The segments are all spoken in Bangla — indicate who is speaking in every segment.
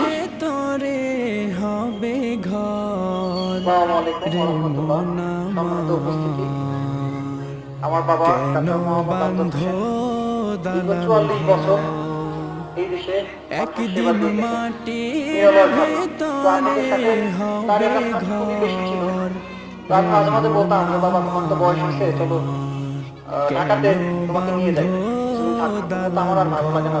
Speaker 1: ভেতরে হবে ঘর। রে
Speaker 2: আমার বাবা
Speaker 1: বান্ধ একদিন। মাটির ভেতরে হবে ঘর।
Speaker 2: তো আমি মাঝে মাঝে বলতাম যে বাবা তোমার তো বয়স হয়েছে চলো ঢাকাতে তোমাকে নিয়ে যাই। আমার আর ভালো লাগে না।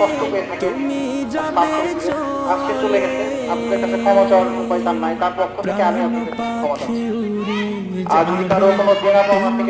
Speaker 2: কষ্ট পেয়ে
Speaker 1: যাবে
Speaker 2: তার আজকে চলে গেছে। আপনাদের কাছে ক্ষমা চাওয়ার উপায় তার নাই। তার পক্ষ থেকে আমি আপনাদের কাছে ক্ষমা চাচ্ছি। আর যদি কারও কোনো জেনা